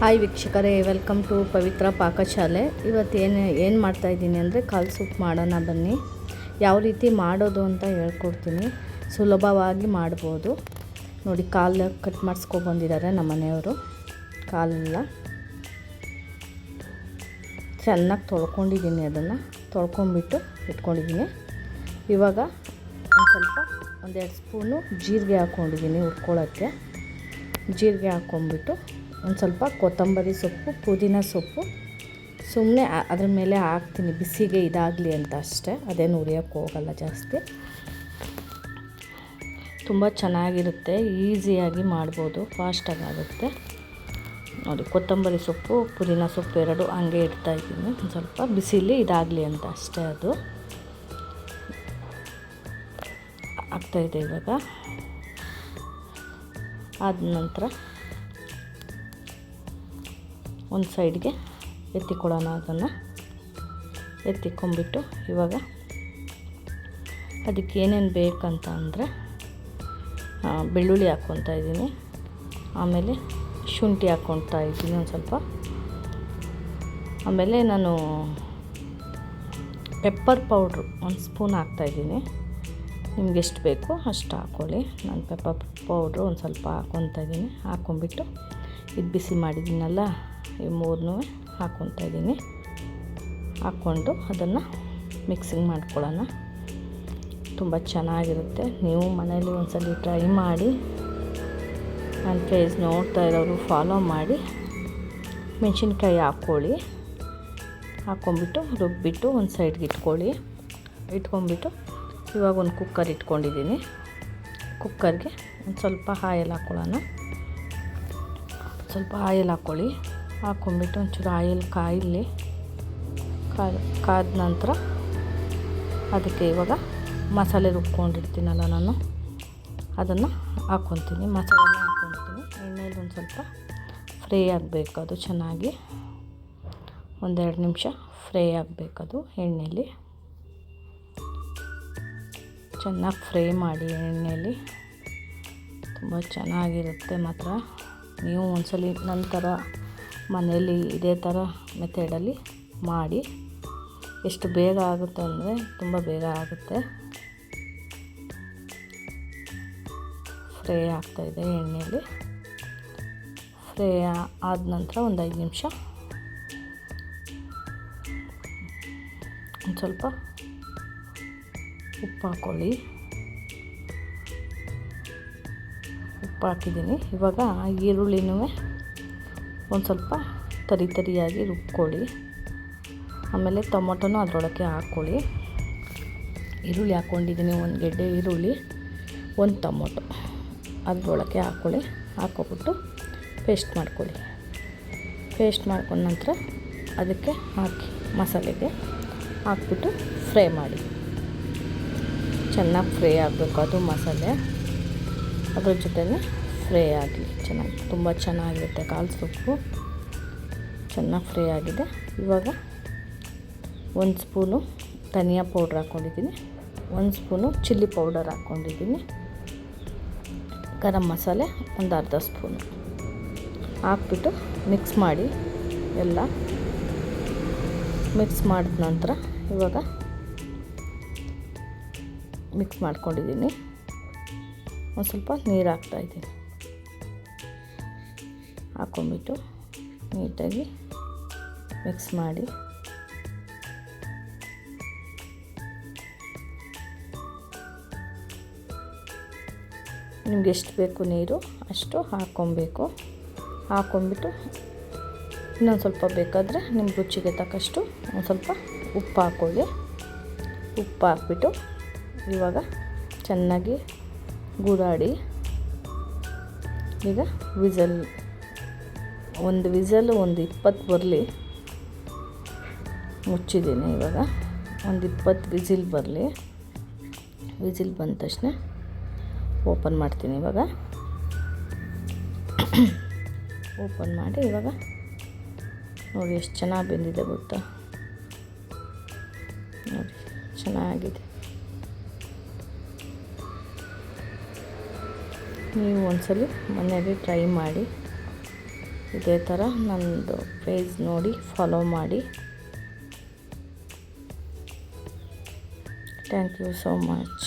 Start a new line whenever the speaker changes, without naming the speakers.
Hi ವೀಕ್ಷಕರೇ. Welcome to Pavitra Pakashale. ಇವತ್ತು ಏನು ಏನು ಮಾಡ್ತಾಯಿದ್ದೀನಿ ಅಂದರೆ ಕಾಲು ಸೂಪ್ ಮಾಡೋಣ ಬನ್ನಿ. ಯಾವ ರೀತಿ ಮಾಡೋದು ಅಂತ ಹೇಳ್ಕೊಡ್ತೀನಿ. ಸುಲಭವಾಗಿ ಮಾಡ್ಬೋದು. ನೋಡಿ, ಕಾಲು ಕಟ್ ಮಾಡಿಸ್ಕೊಬಂದಿದ್ದಾರೆ ನಮ್ಮ ಮನೆಯವರು. ಕಾಲೆಲ್ಲ ಚೆನ್ನಾಗಿ ತೊಳ್ಕೊಂಡಿದ್ದೀನಿ ಅದನ್ನು. ತೊಳ್ಕೊಂಬಿಟ್ಟು ಇಟ್ಕೊಂಡಿದ್ದೀನಿ. ಇವಾಗ ಒಂದು ಸ್ವಲ್ಪ ಒಂದೆರಡು ಸ್ಪೂನು ಜೀರಿಗೆ ಹಾಕ್ಕೊಂಡಿದ್ದೀನಿ ಹುರ್ಕೊಳ್ಳೋಕ್ಕೆ. ಜೀರಿಗೆ ಹಾಕ್ಕೊಂಬಿಟ್ಟು ಒಂದು ಸ್ವಲ್ಪ ಕೊತ್ತಂಬರಿ ಸೊಪ್ಪು, ಪುದೀನ ಸೊಪ್ಪು. ಸುಮ್ಮನೆ ಅದ್ರ ಮೇಲೆ ಹಾಕ್ತೀನಿ. ಬಿಸಿಗೆ ಇದಾಗಲಿ ಅಂತ ಅಷ್ಟೇ. ಅದೇನು ಉರಿಯೋಕ್ಕೆ ಹೋಗಲ್ಲ ಜಾಸ್ತಿ. ತುಂಬ ಚೆನ್ನಾಗಿರುತ್ತೆ. ಈಸಿಯಾಗಿ ಮಾಡ್ಬೋದು. ಫಾಸ್ಟಾಗಿ ಆಗುತ್ತೆ. ನೋಡಿ, ಕೊತ್ತಂಬರಿ ಸೊಪ್ಪು, ಪುದೀನ ಸೊಪ್ಪು ಎರಡು ಹಂಗೆ ಇಡ್ತಾ ಇದ್ದೀನಿ. ಒಂದು ಸ್ವಲ್ಪ ಬಿಸಿಲಿ ಇದಾಗಲಿ ಅಂತ ಅಷ್ಟೇ ಅದು. ಆಗ್ತಾಯಿದೆ ಇವಾಗ. ಆದ ನಂತರ ಒಂದು ಸೈಡ್ಗೆ ಎತ್ತಿಕೊಳ್ಳೋಣ ಅದನ್ನು. ಎತ್ತಿಕೊಂಬಿಟ್ಟು ಇವಾಗ ಅದಕ್ಕೆ ಏನೇನು ಬೇಕಂತ ಅಂದರೆ ಬೆಳ್ಳುಳ್ಳಿ ಹಾಕ್ಕೊತಾ ಇದ್ದೀನಿ. ಆಮೇಲೆ ಶುಂಠಿ ಹಾಕ್ಕೊತಾ ಇದ್ದೀನಿ ಒಂದು ಸ್ವಲ್ಪ. ಆಮೇಲೆ ನಾನು ಪೆಪ್ಪರ್ ಪೌಡ್ರು ಒಂದು ಸ್ಪೂನ್ ಹಾಕ್ತಾಯಿದ್ದೀನಿ ನಿಮ್ಗೆ ಎಷ್ಟು ಬೇಕೋ ಅಷ್ಟು ಹಾಕ್ಕೊಳ್ಳಿ ನಾನು ಪೆಪ್ಪರ್ ಪೌಡ್ರು ಒಂದು ಸ್ವಲ್ಪ ಹಾಕ್ಕೊತಾ ಇದ್ದೀನಿ. ಹಾಕ್ಕೊಂಬಿಟ್ಟು ಇದು ಬಿಸಿ ಮಾಡಿದ್ದೀನಲ್ಲ, ಈ ಮೂರನ್ನೂ ಹಾಕ್ಕೊತಾ ಇದ್ದೀನಿ. ಹಾಕ್ಕೊಂಡು ಅದನ್ನು ಮಿಕ್ಸಿಂಗ್ ಮಾಡ್ಕೊಳ್ಳೋಣ. ತುಂಬ ಚೆನ್ನಾಗಿರುತ್ತೆ. ನೀವು ಮನೇಲಿ ಒಂದ್ಸಲ ಟ್ರೈ ಮಾಡಿ, ನನ್ನ ಪೇಜ್ ನೋಡ್ತಾ ಇರೋರು ಫಾಲೋ ಮಾಡಿ, ಮೆಣಸಿನ್ಕಾಯಿ ಹಾಕ್ಕೊಳ್ಳಿ. ಹಾಕ್ಕೊಂಬಿಟ್ಟು ರುಬ್ಬಿಟ್ಟು ಒಂದು ಸೈಡ್ಗೆ ಇಟ್ಕೊಳ್ಳಿ. ಇಟ್ಕೊಂಬಿಟ್ಟು ಇವಾಗ ಒಂದು ಕುಕ್ಕರ್ ಇಟ್ಕೊಂಡಿದ್ದೀನಿ. ಕುಕ್ಕರ್ಗೆ ಒಂದು ಸ್ವಲ್ಪ ಹಾಯಲ್ಲಿ ಹಾಕ್ಕೊಳ್ಳೋಣ. ಸ್ವಲ್ಪ ಆಯಿಲ್ ಹಾಕ್ಕೊಳ್ಳಿ. ಹಾಕ್ಕೊಂಬಿಟ್ಟು ಒಂಚೂರು ಆಯಿಲ್ ಕಾಯಲಿ ಕಾದ ನಂತರ ಅದಕ್ಕೆ ಇವಾಗ ಮಸಾಲೆ ರುಬ್ಕೊಂಡಿರ್ತೀನಲ್ಲ ನಾನು. ಅದನ್ನು ಹಾಕ್ಕೊತೀನಿ. ಮಸಾಲೆನ ಹಾಕ್ಕೊತೀನಿ. ಎಣ್ಣೆಲಿ ಒಂದು ಸ್ವಲ್ಪ ಫ್ರೈ ಆಗಬೇಕು ಅದು ಚೆನ್ನಾಗಿ. ಒಂದೆರಡು ನಿಮಿಷ ಫ್ರೈ ಆಗಬೇಕದು ಎಣ್ಣೆಯಲ್ಲಿ ಚೆನ್ನಾಗಿ ಫ್ರೈ ಮಾಡಿ ಎಣ್ಣೆಯಲ್ಲಿ ತುಂಬ ಚೆನ್ನಾಗಿರುತ್ತೆ ಮಾತ್ರ. ನೀವು ಒಂದ್ಸಲಿ ನನ್ನ ಥರ ಮನೇಲಿ ಇದೇ ಥರ ಮೆಥಡಲ್ಲಿ ಮಾಡಿ ಎಷ್ಟು ಬೇಗ ಆಗುತ್ತೆ ಅಂದರೆ ತುಂಬ ಬೇಗ ಆಗುತ್ತೆ. ಫ್ರೈ ಆಗ್ತಾಯಿದೆ ಎಣ್ಣೆಯಲ್ಲಿ. ಫ್ರೈ ಆದ ನಂತರ ಒಂದು ಐದು ನಿಮಿಷ. ಒಂದು ಸ್ವಲ್ಪ ಉಪ್ಪು ಹಾಕ್ಕೊಳ್ಳಿ ಹಾಕಿದ್ದೀನಿ. ಇವಾಗ ಈರುಳ್ಳಿನೂ ಒಂದು ಸ್ವಲ್ಪ ತರಿ ತರಿಯಾಗಿ ರುಬ್ಕೊಳ್ಳಿ. ಆಮೇಲೆ ಟೊಮೊಟೊನೂ ಅದರೊಳಗೆ ಹಾಕ್ಕೊಳ್ಳಿ ಈರುಳ್ಳಿ ಹಾಕ್ಕೊಂಡಿದ್ದೀನಿ ಒಂದು ಗೆಡ್ಡೆ ಈರುಳ್ಳಿ, ಒಂದು ಟೊಮೊಟೊ. ಅದರೊಳಗೆ ಹಾಕ್ಕೊಳ್ಳಿ ಹಾಕ್ಕೊಬಿಟ್ಟು ಪೇಸ್ಟ್ ಮಾಡ್ಕೊಳ್ಳಿ. ಪೇಸ್ಟ್ ಮಾಡ್ಕೊಂಡ ನಂತರ ಅದಕ್ಕೆ ಹಾಕಿ, ಮಸಾಲೆಗೆ ಹಾಕ್ಬಿಟ್ಟು ಫ್ರೈ ಮಾಡಿ. ಚೆನ್ನಾಗಿ ಫ್ರೈ ಆಗಬೇಕು ಅದು ಮಸಾಲೆ. ಅದ್ರ ಜೊತೆನೇ ಫ್ರೈ ಆಗಲಿ. ಚೆನ್ನಾಗಿ, ತುಂಬ ಚೆನ್ನಾಗಿರುತ್ತೆ ಕಾಲು ಸೊಪ್ಪು. ಚೆನ್ನಾಗಿ ಫ್ರೈ ಆಗಿದೆ. ಇವಾಗ ಒಂದು ಸ್ಪೂನು ಧನಿಯಾ ಪೌಡ್ರ್ ಹಾಕ್ಕೊಂಡಿದ್ದೀನಿ ಒಂದು ಸ್ಪೂನು ಚಿಲ್ಲಿ ಪೌಡರ್ ಹಾಕ್ಕೊಂಡಿದ್ದೀನಿ ಗರಂ ಮಸಾಲೆ ಒಂದು ಅರ್ಧ ಸ್ಪೂನು. ಹಾಕ್ಬಿಟ್ಟು ಮಿಕ್ಸ್ ಮಾಡಿ ಎಲ್ಲ ಮಿಕ್ಸ್ ಮಾಡಿದ ನಂತರ ಇವಾಗ ಮಿಕ್ಸ್ ಮಾಡ್ಕೊಂಡಿದ್ದೀನಿ. ಒಂದು ಸ್ವಲ್ಪ ನೀರು ಹಾಕ್ತಾಯಿದ್ದೀನಿ ಹಾಕ್ಕೊಂಬಿಟ್ಟು ನೀಟಾಗಿ ಮಿಕ್ಸ್ ಮಾಡಿ. ನಿಮ್ಗೆ ಎಷ್ಟು ಬೇಕು ನೀರು ಅಷ್ಟು ಹಾಕ್ಕೊಬೇಕು ಹಾಕ್ಕೊಂಬಿಟ್ಟು ಇನ್ನೊಂದು ಸ್ವಲ್ಪ ಬೇಕಾದರೆ ನಿಮ್ಮ ರುಚಿಗೆ ತಕ್ಕಷ್ಟು ಒಂದು ಸ್ವಲ್ಪ ಉಪ್ಪು ಹಾಕ್ಕೊಳ್ಳಿ ಉಪ್ಪು ಹಾಕ್ಬಿಟ್ಟು ಇವಾಗ ಚೆನ್ನಾಗಿ ಗೂಡಾಡಿ. ಈಗ ವಿಸಲ್, ಒಂದು ವಿಸಲ್, ಒಂದು ಇಪ್ಪತ್ತು ಬರಲಿ. ಮುಚ್ಚಿದ್ದೀನಿ ಇವಾಗ. ಒಂದು ಇಪ್ಪತ್ತು ವಿಸಿಲ್ ಬರಲಿ. ವಿಸಿಲ್ ಬಂದ ತಕ್ಷಣ ಓಪನ್ ಮಾಡ್ತೀನಿ ಇವಾಗ. ಓಪನ್ ಮಾಡಿ ಇವಾಗ. ನೋಡಿ ಎಷ್ಟು ಚೆನ್ನಾಗಿ ಬೆಂದಿದೆ ಗೊತ್ತಾ? ನೋಡಿ, ಚೆನ್ನಾಗಿದೆ. ನೀವು ಒಂದ್ಸಲಿ ಮನೆಯಲ್ಲಿ ಟ್ರೈ ಮಾಡಿ. ಇದೇ ಥರ ನನ್ನದು ಪೇಜ್ ನೋಡಿ ಫಾಲೋ ಮಾಡಿ. Thank you so much